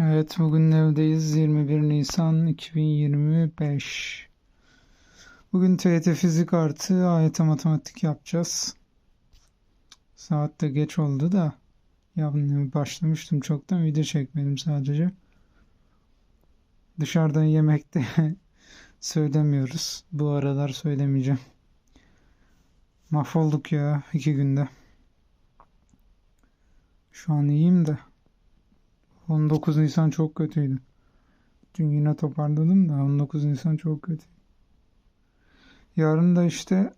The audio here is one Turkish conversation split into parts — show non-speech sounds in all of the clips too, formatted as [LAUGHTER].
Evet bugün evdeyiz 21 Nisan 2025. Bugün TYT fizik artı AYT matematik yapacağız. Saat de geç oldu da ya başlamıştım çoktan video çekmedim sadece. Dışarıdan yemekte [LAUGHS] söylemiyoruz. Bu aralar söylemeyeceğim. Mahvolduk ya iki günde. Şu an iyiyim de. 19 Nisan çok kötüydü. Dün yine toparladım da 19 Nisan çok kötü. Yarın da işte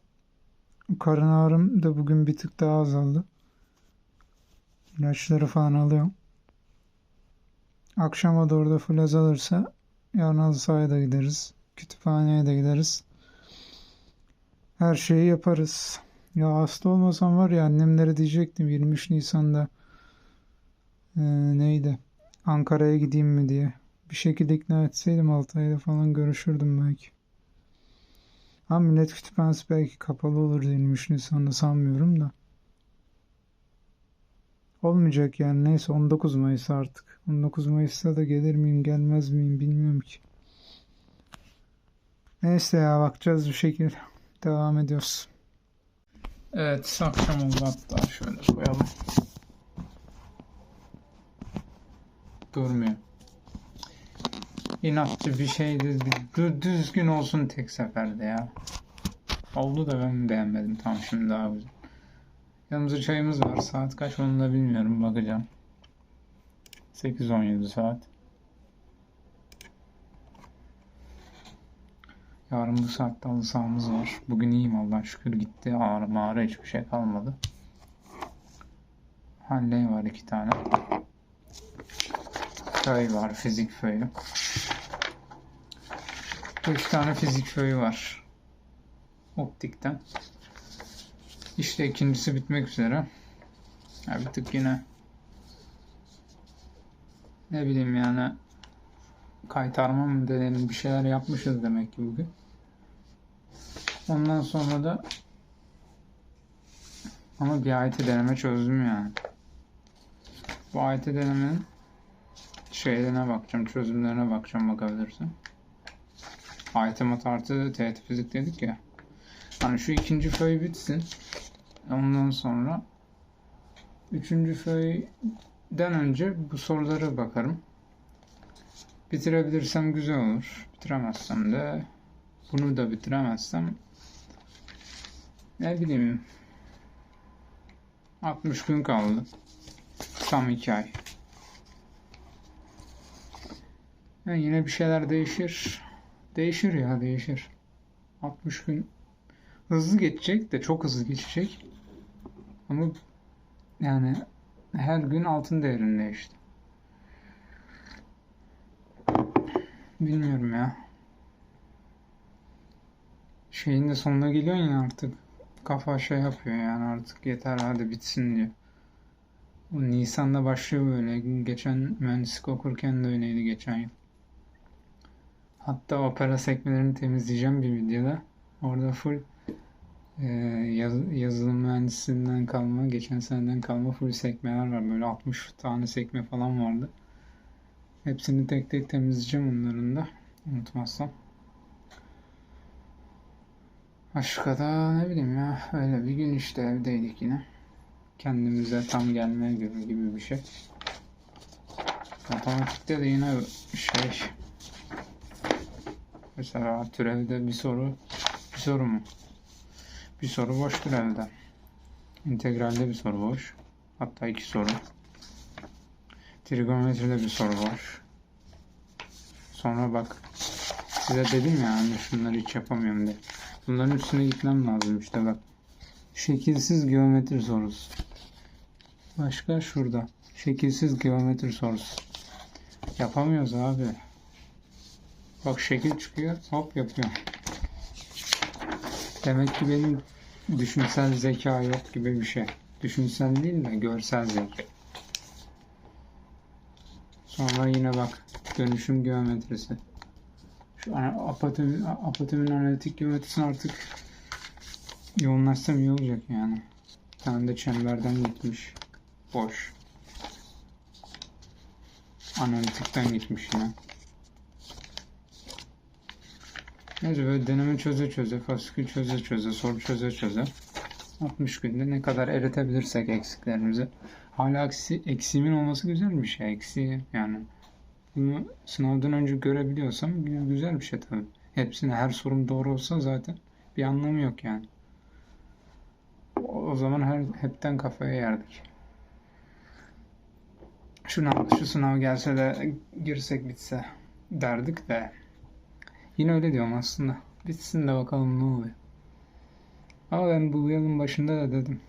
karın ağrım da bugün bir tık daha azaldı. İlaçları falan alıyorum. Akşama doğru da full azalırsa yarın halı sahaya da gideriz. Kütüphaneye de gideriz. Her şeyi yaparız. Ya hasta olmasam var ya annemlere diyecektim 23 Nisan'da ee, neydi? Ankara'ya gideyim mi diye. Bir şekilde ikna etseydim Altay'da falan görüşürdüm belki. Ama Millet Kütüphanesi belki kapalı olur 23 Nisan'da sanmıyorum da. Olmayacak yani neyse 19 Mayıs artık. 19 Mayıs'ta da gelir miyim gelmez miyim bilmiyorum ki. Neyse ya bakacağız bir şekilde. Devam ediyoruz. Evet akşam oldu hatta şöyle koyalım. Durmuyor. İnatçı bir şeydi. Dü- Düzgün olsun tek seferde ya. Oldu da ben beğenmedim. Tamam şimdi daha güzel. Yanımızda çayımız var. Saat kaç onu da bilmiyorum. Bakacağım. 8-17 saat. Yarın bu saatte halı var. Bugün iyiyim Allah şükür gitti. Ağrı mağrı hiçbir şey kalmadı. Halley var iki tane. Föy var. Fizik föyü. Üç tane fizik föyü var. Optikten. İşte ikincisi bitmek üzere. Ya bir tık yine ne bileyim yani kaytarma mı denelim bir şeyler yapmışız demek ki bugün. Ondan sonra da ama bir ayeti deneme çözdüm yani. Bu ayeti denemenin şeylerine bakacağım, çözümlerine bakacağım bakabilirsin. Ayet artı TET fizik dedik ya. Hani şu ikinci föy bitsin. Ondan sonra üçüncü föyden önce bu sorulara bakarım. Bitirebilirsem güzel olur. Bitiremezsem de bunu da bitiremezsem ne bileyim 60 gün kaldı. Tam 2 ay. Yani yine bir şeyler değişir. Değişir ya değişir. 60 gün hızlı geçecek de çok hızlı geçecek. Ama yani her gün altın değerinde işte. Bilmiyorum ya. Şeyin de sonuna geliyorsun ya artık. Kafa şey yapıyor yani artık yeter hadi bitsin diyor. O Nisan'da başlıyor böyle. Geçen mühendislik okurken de öyleydi geçen yıl. Hatta opera sekmelerini temizleyeceğim bir videoda. Orada full e, yaz, yazılım mühendisliğinden kalma, geçen seneden kalma full sekmeler var. Böyle 60 tane sekme falan vardı. Hepsini tek tek temizleyeceğim onların da. Unutmazsam. Başka da ne bileyim ya öyle bir gün işte evdeydik yine. Kendimize tam gelmeye göre gibi bir şey. Matematikte de yine şey mesela türevde bir soru bir soru mu? Bir soru boş türevde. İntegralde bir soru boş. Hatta iki soru. Trigonometride bir soru var. Sonra bak size dedim ya hani şunları hiç yapamıyorum diye. Bunların üstüne gitmem lazım işte bak. Şekilsiz geometri sorusu. Başka şurada. Şekilsiz geometri sorusu. Yapamıyoruz abi. Bak şekil çıkıyor. Hop yapıyorum. Demek ki benim düşünsel zeka yok gibi bir şey. Düşünsel değil de görsel zeka. Sonra yine bak dönüşüm geometrisi. Şu apatimin, apatimin analitik geometrisini artık yoğunlaşsam iyi olacak yani. Bir tane de çemberden gitmiş. Boş. Analitikten gitmiş yine. Neyse böyle deneme çöze çöze, fasikül çöze çöze, soru çöze çöze. 60 günde ne kadar eritebilirsek eksiklerimizi. Hala eksi, eksiğimin olması güzel bir şey. Eksiği yani. Bunu sınavdan önce görebiliyorsam gü- güzel bir şey tabii. Hepsine her sorum doğru olsa zaten bir anlamı yok yani. O, zaman her hepten kafaya yerdik. Şuna, şu sınav gelse de girsek bitse derdik de. Yine öyle diyorum aslında. Bitsin de bakalım ne oluyor. Ama ben bu yılın başında da dedim.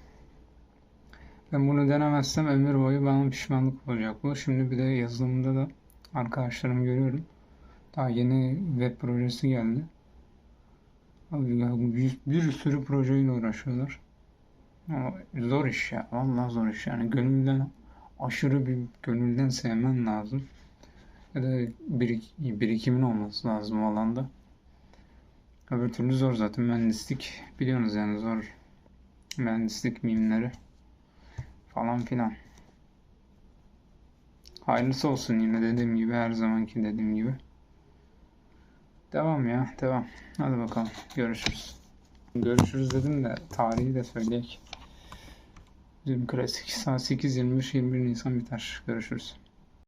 Ben bunu denemezsem ömür boyu bana pişmanlık olacak bu. Şimdi bir de yazılımda da arkadaşlarımı görüyorum. Daha yeni web projesi geldi. Bir, bir sürü projeyle uğraşıyorlar. Ama zor iş ya. Vallahi zor iş. Yani gönülden aşırı bir gönülden sevmen lazım. Ya da birik, birikimin olması lazım o alanda. Öbür türlü zor zaten. Mühendislik biliyorsunuz yani zor. Mühendislik mimleri falan filan. Hayırlısı olsun yine dediğim gibi her zamanki dediğim gibi. Devam ya devam. Hadi bakalım görüşürüz. Görüşürüz dedim de tarihi de söyleyek. Bizim klasik saat 8.23 21 Nisan biter. Görüşürüz.